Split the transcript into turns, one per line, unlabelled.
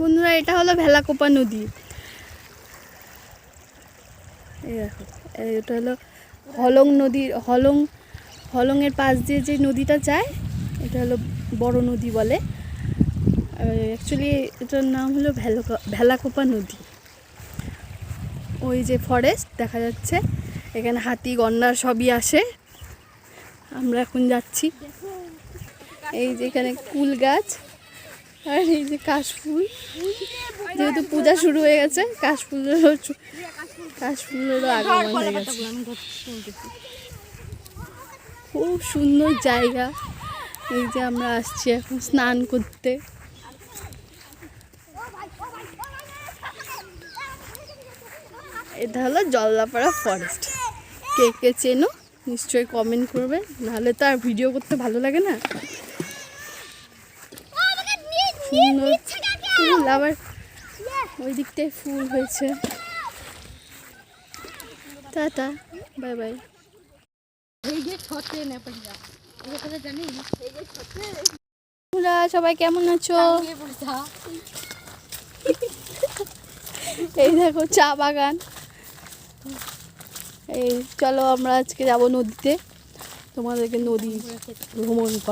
বন্ধুরা, এটা হলো ভেলাকোপা নদী। এই এটা হলো হলং নদীর হলং, হলংয়ের পাশ দিয়ে যে নদীটা যায়, এটা হলো বড় নদী বলে। অ্যাকচুয়ালি এটার নাম হলো ভেলাকো, ভেলাকোপা নদী। ওই যে ফরেস্ট দেখা যাচ্ছে, এখানে হাতি গন্ডার সবই আসে। আমরা এখন যাচ্ছি। এই যে এখানে কুল গাছ। আর এই যে কাশফুল। যেহেতু পূজা শুরু হয়ে গেছে, কাশফুলেরও কাশফুলেরও আগমন হয়ে গেছে। খুব সুন্দর জায়গা। এই যে আমরা আসছি এখন স্নান করতে। এটা হলো জল্লাপাড়া ফরেস্ট কে কে চেনো, নিশ্চয়ই কমেন্ট করবে। নাহলে তো আর ভিডিও করতে ভালো লাগে না। সুন্দর ফুল আবার ওই দিকটায় ফুল হয়েছে। Tata bye bye. সবাই কেমন আছো? এই দেখো চা বাগান। এই চলো আমরা আজকে যাব নদীতে। তোমাদেরকে নদী ভ্রমণ কর